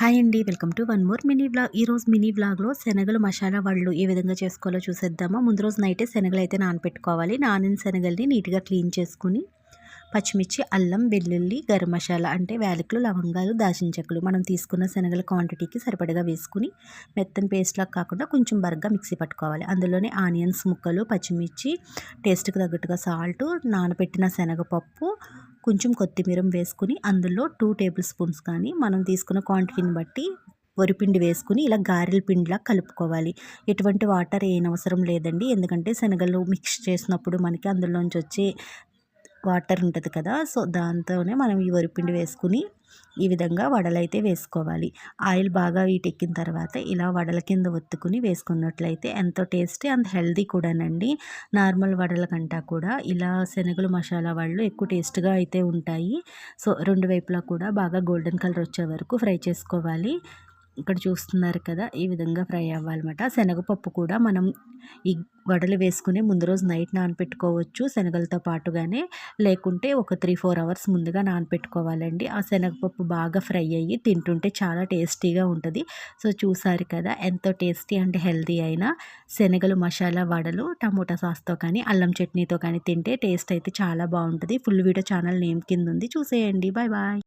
Hi అండి welcome to one more mini vlog. ఈరోజు mini వ్లాగ్లో శనగలు మసాలా వాళ్ళు ఏ విధంగా చేసుకోవాలో చూసేద్దామా. ముందు రోజు నైటే శనగలు అయితే నానపెట్టుకోవాలి. నానిన శనగల్ని నీట్గా క్లీన్ చేసుకుని పచ్చిమిర్చి అల్లం వెల్లుల్లి గరం మసాలా అంటే వేలకులు లవంగాలు దాచిన చెక్కలు. మనం తీసుకున్న శనగల క్వాంటిటీకి సరిపడగా వేసుకుని మెత్తని పేస్ట్లా కాకుండా కొంచెం బరగ్గా మిక్సీ పట్టుకోవాలి. అందులోనే ఆనియన్స్ ముక్కలు పచ్చిమిర్చి టేస్ట్కి తగ్గట్టుగా సాల్ట్ నానబెట్టిన శనగపప్పు కొంచెం కొత్తిమీర వేసుకుని అందులో టూ టేబుల్ స్పూన్స్ కానీ మనం తీసుకున్న క్వాంటిటీని బట్టి వరిపిండి వేసుకుని ఇలా గారెల పిండిలా కలుపుకోవాలి. ఎటువంటి వాటర్ ఏనవసరం లేదండి. ఎందుకంటే శనగలు మిక్స్ చేసినప్పుడు మనకి అందులోంచి వచ్చే వాటర్ ఉంటుంది కదా సో దాంతోనే మనం ఈ వరిపిండి వేసుకుని ఈ విధంగా వడలైతే వేసుకోవాలి. ఆయిల్ బాగా వీటెక్కిన తర్వాత ఇలా వడల కింద ఒత్తుకుని వేసుకున్నట్లయితే ఎంతో టేస్టీ అంత హెల్దీ కూడానండి. నార్మల్ వడల కంటా కూడా ఇలా శనగలు మసాలా వాళ్ళు ఎక్కువ టేస్ట్గా అయితే ఉంటాయి. సో రెండు వైపులా కూడా బాగా గోల్డెన్ కలర్ వచ్చే వరకు ఫ్రై చేసుకోవాలి. ఇక్కడ చూస్తున్నారు కదా ఈ విధంగా ఫ్రై అవ్వాలన్నమాట. శనగపప్పు కూడా మనం ఈ వడలు వేసుకుని ముందు రోజు నైట్ నానపెట్టుకోవచ్చు. శనగలతో పాటుగానే లేకుంటే ఒక త్రీ ఫోర్ అవర్స్ ముందుగా నానపెట్టుకోవాలండి. ఆ శనగపప్పు బాగా ఫ్రై అయ్యి తింటుంటే చాలా టేస్టీగా ఉంటుంది. సో చూసారు కదా ఎంతో టేస్టీ అండ్ హెల్తీ అయిన శనగలు మసాలా వడలు టమోటా సాస్తో కానీ అల్లం చట్నీతో కానీ తింటే టేస్ట్ అయితే చాలా బాగుంటుంది. ఫుల్ వీడియో ఛానల్ నేమ్ కింద ఉంది. చూసేయండి. Bye bye.